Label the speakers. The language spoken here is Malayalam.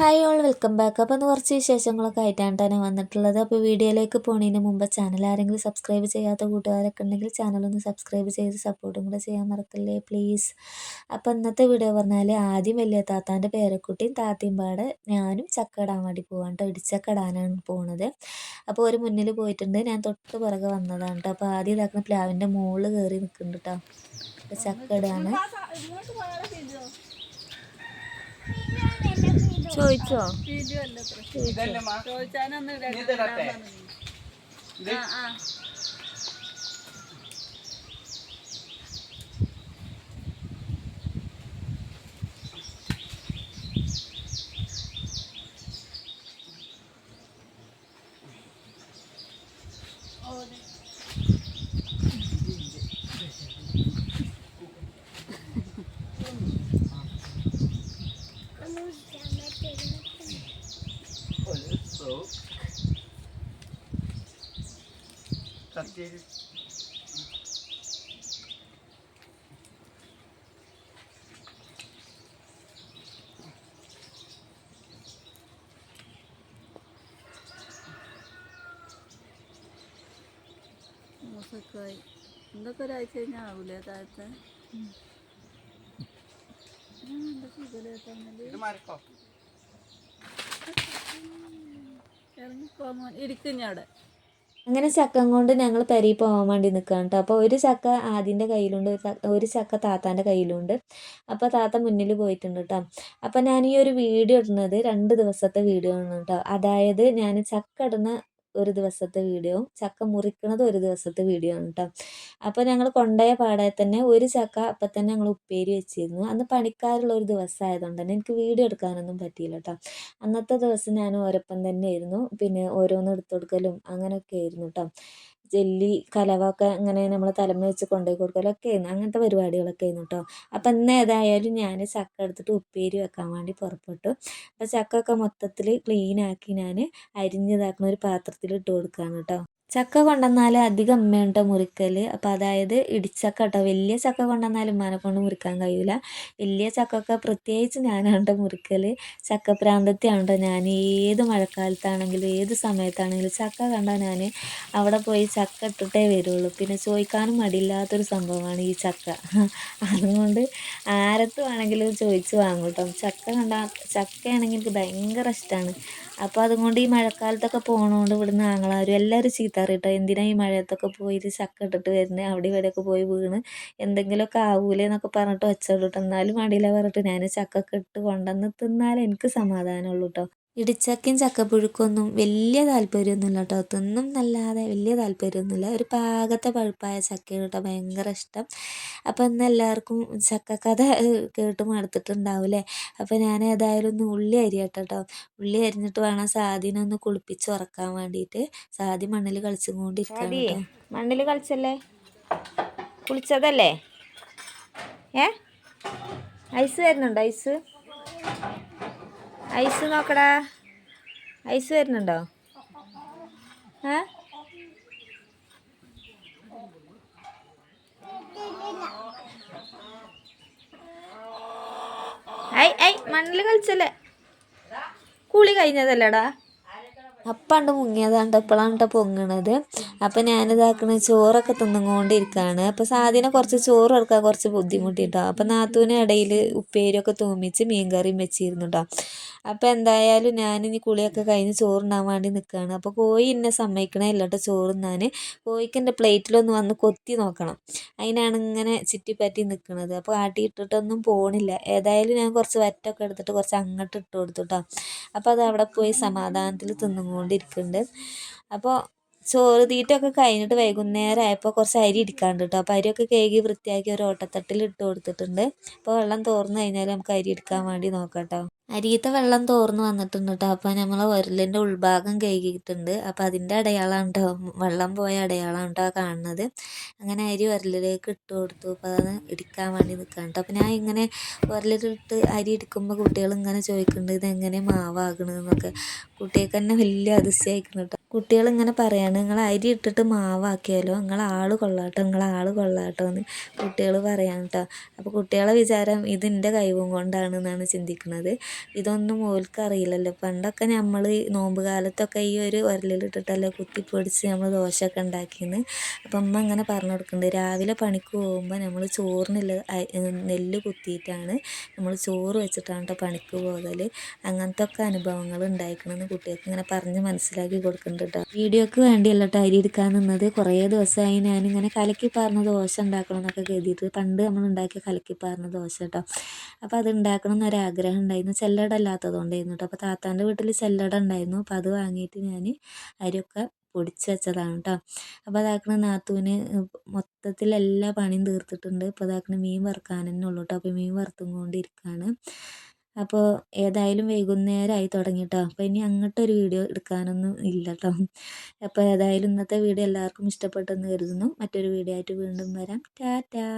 Speaker 1: ഹായ് ഓൾ വെൽക്കം ബാക്ക് അപ്പോൾ ഒന്ന് കുറച്ച് വിശേഷങ്ങളൊക്കെ ആയിട്ടാണ് ഞാൻ വന്നിട്ടുള്ളത്. അപ്പോൾ വീഡിയോയിലേക്ക് പോണതിന് മുമ്പ് ചാനൽ ആരെങ്കിലും സബ്സ്ക്രൈബ് ചെയ്യാത്ത കൂട്ടുകാരൊക്കെ ഉണ്ടെങ്കിൽ ചാനലൊന്ന് സബ്സ്ക്രൈബ് ചെയ്ത് സപ്പോർട്ടും കൂടെ ചെയ്യാൻ മറക്കല്ലേ പ്ലീസ് അപ്പോൾ ഇന്നത്തെ വീഡിയോ പറഞ്ഞാൽ ആദ്യം വലിയ താത്താന്റെ പേരക്കുട്ടിയും താത്തയും പാടെ ഞാനും ചക്കടാൻ വേണ്ടി പോവാണ് കേട്ടോ ഇടിച്ചക്കടാനാണ് പോണത്. അപ്പോൾ ഒരു മുന്നിൽ പോയിട്ടുണ്ട്. ഞാൻ തൊട്ട് പുറകെ വന്നതാണ് കേട്ടോ അപ്പോൾ ആദ്യം ഇതാക്കുന്ന പ്ലാവിന്റെ മുകളിൽ കയറി നിൽക്കുന്നുണ്ട് കേട്ടോ അപ്പോൾ ചക്ക ഇടാണ് ചോദിച്ചോ?
Speaker 2: ചോദിച്ചാനൊന്നും soğuk. Tatlı असं काय न
Speaker 3: करायचं ना
Speaker 2: उलट आता അവിടെ.
Speaker 1: അങ്ങനെ ചക്കം കൊണ്ട് ഞങ്ങൾ തരി പോകാൻ വേണ്ടി നിൽക്കുകയാണ് കേട്ടോ അപ്പോൾ ഒരു ചക്ക ആദ്യന്റെ കയ്യിലുണ്ട് ഒരു ചക്ക താത്താന്റെ കയ്യിലുണ്ട്. അപ്പോൾ താത്ത മുന്നിൽ പോയിട്ടുണ്ട് കേട്ടോ അപ്പോൾ ഞാൻ ഈ ഒരു വീഡിയോ ഇടുന്നത് രണ്ട് ദിവസത്തെ വീഡിയോ ആണ് കേട്ടോ അതായത് ഞാൻ ചക്ക ഇടുന്ന ഒരു ദിവസത്തെ വീഡിയോ ചക്ക മുറിക്കണത് ഒരു ദിവസത്തെ വീഡിയോ ആണ് കേട്ടോ അപ്പോൾ ഞങ്ങൾ കൊണ്ടുപോയ പാടെ തന്നെ ഒരു ചക്ക അപ്പം തന്നെ ഞങ്ങൾ ഉപ്പേരി വെച്ചിരുന്നു. അന്ന് പണിക്കാരുള്ള ഒരു ദിവസമായതുകൊണ്ട് തന്നെ എനിക്ക് വീഡിയോ എടുക്കാനൊന്നും പറ്റിയില്ല കേട്ടോ അന്നത്തെ ദിവസം ഞാൻ തന്നെ ആയിരുന്നു. പിന്നെ ഓരോന്ന് എടുത്തു കൊടുക്കലും അങ്ങനെയൊക്കെ ആയിരുന്നു കേട്ടോ ജെല്ലി കലവൊക്കെ ഇങ്ങനെ നമ്മൾ തലമ വെച്ച് കൊണ്ടുപോയി കൊടുക്കലൊക്കെ ആയിരുന്നു. അങ്ങനത്തെ പരിപാടികളൊക്കെ ആയിരുന്നു കേട്ടോ അപ്പം ഇന്ന് ഏതായാലും ഞാൻ ചക്ക എടുത്തിട്ട് ഉപ്പേരി വെക്കാൻ വേണ്ടി പുറപ്പെട്ടു. അപ്പം ചക്കയൊക്കെ മൊത്തത്തിൽ ക്ലീനാക്കി ഞാൻ അരിഞ്ഞിതാക്കുന്ന ഒരു പാത്രത്തിൽ ഇട്ട് കൊടുക്കുകയാണ് കേട്ടോ ചക്ക കൊണ്ടുവന്നാൽ അധികം അമ്മയാണ് കേട്ടോ മുറിക്കൽ അപ്പോൾ അതായത് ഇടിച്ചക്ക കേട്ടോ വലിയ ചക്ക കൊണ്ടുവന്നാൽ ഉമ്മാനെ കൊണ്ട് മുറിക്കാൻ കഴിയില്ല വലിയ ചക്കൊക്കെ പ്രത്യേകിച്ച് ഞാനാണ് കേട്ടോ മുറിക്കൽ ചക്കപ്രാന്തത്തെ ആണ്ടോ ഞാൻ ഏത് മഴക്കാലത്താണെങ്കിലും ഏത് സമയത്താണെങ്കിലും ചക്ക കണ്ടാൽ ഞാൻ അവിടെ പോയി ചക്ക ഇട്ടിട്ടേ വരുള്ളൂ. പിന്നെ ചോദിക്കാനും മടിയില്ലാത്തൊരു സംഭവമാണ് ഈ ചക്ക. അതുകൊണ്ട് ആരത്ത് വേണമെങ്കിലും ചോദിച്ച് വാങ്ങും കേട്ടോ. ചക്ക കണ്ടാൽ ചക്കയാണെങ്കിൽ എനിക്ക് ഭയങ്കര ഇഷ്ടമാണ് അപ്പോൾ അതുകൊണ്ട് ഈ മഴക്കാലത്തൊക്കെ പോകണോണ്ട് ഇവിടുന്ന് ആങ്ങളാരും എല്ലാവരും ചീത്താറിയിട്ടോ എന്തിനാ ഈ മഴയത്തൊക്കെ പോയിട്ട് ചക്ക ഇട്ടിട്ട് വരുന്നത് അവിടെ ഇവിടെയൊക്കെ പോയി വീണ്. എന്തെങ്കിലുമൊക്കെ ആവൂലേ എന്നൊക്കെ പറഞ്ഞിട്ട് വെച്ചോളൂ കേട്ടോ എന്നാലും മടിയില്ല പറഞ്ഞിട്ട് ഞാൻ ചക്കൊക്കെ ഇട്ട് കൊണ്ടുവന്ന് തിന്നാലേ എനിക്ക് സമാധാനമുള്ളൂ കേട്ടോ ഇടിച്ചക്കയും ചക്കപ്പുഴുക്കൊന്നും വലിയ താല്പര്യമൊന്നുമില്ല കേട്ടോ. തിന്നും എന്നല്ലാതെ വലിയ താല്പര്യമൊന്നുമില്ല ഒരു പാകത്തെ പഴുപ്പായ ചക്കയാണ് കേട്ടോ ഭയങ്കര ഇഷ്ടം. അപ്പോൾ ഇന്ന് എല്ലാവർക്കും ചക്കക്കഥ കേട്ട് മടുത്തിട്ടുണ്ടാവില്ലേ അപ്പോൾ ഞാൻ ഏതായാലും ഒന്ന് ഉള്ളി അരിയട്ടെ കേട്ടോ. ഉള്ളി അരിഞ്ഞിട്ട് വേണം സാദിനെ ഒന്ന് കുളിപ്പിച്ച് ഉറക്കാൻ വേണ്ടിയിട്ട്. സാദി മണ്ണിൽ കളിച്ചും കൊണ്ടിരിക്കാൻ മണ്ണിൽ കളിച്ചല്ലേ? കുളിച്ചതല്ലേ? ഏ? ഐസ് വരുന്നുണ്ടോ ഐസ്? ഐസ് നോക്കടാ. ഐസ് വരുന്നുണ്ടോ? ഏ? ഐ ഐ മണ്ണിൽ കളിച്ചല്ലേ? കുളി കഴിഞ്ഞതല്ലേടാ? അപ്പാണ്ട് മുങ്ങിയതാണ്ട് ഇപ്പോഴാണ് കേട്ടോ പൊങ്ങണത്. അപ്പം ഞാനിതാക്കണ ചോറൊക്കെ തിന്നുകൊണ്ടിരിക്കുകയാണ് അപ്പോൾ സാധന കുറച്ച് ചോറ് എടുക്കാൻ കുറച്ച് ബുദ്ധിമുട്ടിട്ടോ. അപ്പം നാത്തൂന് ഇടയിൽ ഉപ്പേരിയൊക്കെ തൂമിച്ച് മീൻ കറിയും വെച്ചിരുന്നു കേട്ടോ അപ്പോൾ എന്തായാലും ഞാൻ കുളിയൊക്കെ കഴിഞ്ഞ് ചോറുണ്ണാൻ വേണ്ടി നിൽക്കുകയാണ് അപ്പോൾ കോഴി എന്നെ സമ്മതിക്കണേ ഇല്ലാട്ടോ ചോറ് ഞാൻ കോഴിക്ക് എന്റെ പ്ലേറ്റിലൊന്ന് വന്ന് കൊത്തി നോക്കണം. അതിനാണ് ഇങ്ങനെ ചുറ്റിപ്പറ്റി നിൽക്കുന്നത് അപ്പോൾ ആട്ടി ഇട്ടിട്ടൊന്നും പോണില്ല. ഏതായാലും ഞാൻ കുറച്ച് വറ്റൊക്കെ എടുത്തിട്ട് കുറച്ച് അങ്ങോട്ട് ഇട്ട് കൊടുത്തു കേട്ടോ അപ്പോൾ അത് അവിടെ പോയി സമാധാനത്തിൽ തിന്നുകൊണ്ടിരിക്കുന്നുണ്ട് അപ്പോൾ ചോറ് തീറ്റൊക്കെ കഴിഞ്ഞിട്ട് വൈകുന്നേരം ആയപ്പോൾ കുറച്ച് അരി ഇടിക്കാണ്ട് കേട്ടോ അപ്പോൾ അരിയൊക്കെ കേകി വൃത്തിയാക്കി ഒരു ഓട്ടത്തട്ടിൽ ഇട്ട് കൊടുത്തിട്ടുണ്ട്. അപ്പോൾ വെള്ളം തോർന്നു കഴിഞ്ഞാൽ നമുക്ക് അരി എടുക്കാൻ വേണ്ടി നോക്കാം കേട്ടോ അരിയത്തെ വെള്ളം തോർന്നു വന്നിട്ടുണ്ട് കേട്ടോ അപ്പോൾ നമ്മൾ ഉരലിന്റെ ഉൾഭാഗം കഴുകിയിട്ടുണ്ട്. അപ്പോൾ അതിന്റെ അടയാളമാണ് കേട്ടോ വെള്ളം പോയ അടയാളമാണ് കേട്ടോ കാണുന്നത്. അങ്ങനെ അരി ഉരലിലേക്ക് ഇട്ട് കൊടുത്തു. അപ്പോൾ അത് ഇടിക്കാൻ വേണ്ടി നിൽക്കാൻ കേട്ടോ അപ്പോൾ ഞാൻ ഇങ്ങനെ ഉരലിലിട്ട് അരി ഇടിക്കുമ്പോൾ കുട്ടികൾ ഇങ്ങനെ ചോദിക്കുന്നുണ്ട് ഇതെങ്ങനെ മാവാകണമെന്നൊക്കെ കുട്ടികൾക്ക് തന്നെ വലിയ അതിശയമായിരിക്കുന്നു കേട്ടോ കുട്ടികളിങ്ങനെ പറയാണ് നിങ്ങൾ അരി ഇട്ടിട്ട് മാവാക്കിയാലോ? നിങ്ങൾ ആൾ കൊള്ളാട്ടോ നിങ്ങൾ ആൾ കൊള്ളാട്ടോ എന്ന് കുട്ടികൾ പറയാം കേട്ടോ അപ്പോൾ കുട്ടികളെ വിചാരം ഇത് എന്റെ കൊണ്ടാണ് എന്നാണ് ചിന്തിക്കുന്നത്. ഇതൊന്നും ഓൽക്ക് അറിയില്ലല്ലോ പണ്ടൊക്കെ നമ്മൾ നോമ്പ് കാലത്തൊക്കെ ഈ ഒരു ഉരലിലിട്ടിട്ടല്ലേ കുത്തിപ്പൊടിച്ച് നമ്മൾ ദോശയൊക്കെ ഉണ്ടാക്കിയെന്ന് അപ്പം അമ്മ ഇങ്ങനെ പറഞ്ഞു കൊടുക്കുന്നുണ്ട് രാവിലെ പണിക്ക് പോകുമ്പോൾ നമ്മൾ ചോറിനുള്ള നെല്ല് കുത്തിയിട്ടാണ് നമ്മൾ ചോറ് വെച്ചിട്ടാണ് കേട്ടോ പണിക്ക് പോകൽ അങ്ങനത്തെ ഒക്കെ അനുഭവങ്ങൾ ഉണ്ടായിരിക്കണമെന്ന് കുട്ടികൾക്ക് ഇങ്ങനെ പറഞ്ഞ് മനസ്സിലാക്കി കൊടുക്കുന്നുണ്ട് കേട്ടോ വീഡിയോക്ക് വേണ്ടിയല്ല കേട്ടോ അരി എടുക്കാൻ നിന്നത്. കുറേ ദിവസമായി ഞാനിങ്ങനെ കലക്കി പാർന്ന ദോശ ഉണ്ടാക്കണം എന്നൊക്കെ കരുതിയിട്ട് പണ്ട് നമ്മൾ ഉണ്ടാക്കിയ കലക്കി പാർന്ന ദോശ കേട്ടോ അപ്പോൾ അത് ഉണ്ടാക്കണം എന്നൊരാഗ്രഹം ഉണ്ടായിരുന്നു. ചെല്ലട അല്ലാത്തതുകൊണ്ടായിരുന്നു കേട്ടോ അപ്പോൾ താത്താന്റെ വീട്ടിൽ ചെല്ലട ഉണ്ടായിരുന്നു. അപ്പോൾ അത് വാങ്ങിയിട്ട് ഞാൻ അരിയൊക്കെ പൊടിച്ച് വെച്ചതാണ് കേട്ടോ അപ്പോൾ അതാക്കണ നാത്തൂന് മൊത്തത്തിൽ എല്ലാ പണിയും തീർത്തിട്ടുണ്ട്. ഇപ്പോൾ അതാക്കണ മീൻ വറുക്കാൻ തന്നെ കേട്ടോ അപ്പോൾ മീൻ വറുത്തും കൊണ്ടിരിക്കുകയാണ് അപ്പോൾ ഏതായാലും വൈകുന്നേരമായി തുടങ്ങി കേട്ടോ അപ്പോൾ ഇനി അങ്ങോട്ട് ഒരു വീഡിയോ എടുക്കാനൊന്നും ഇല്ല കേട്ടോ അപ്പോൾ ഏതായാലും ഇന്നത്തെ വീഡിയോ എല്ലാവർക്കും ഇഷ്ടപ്പെട്ടെന്ന് കരുതുന്നു. മറ്റൊരു വീഡിയോ ആയിട്ട് വീണ്ടും വരാം. ടാറ്റാ.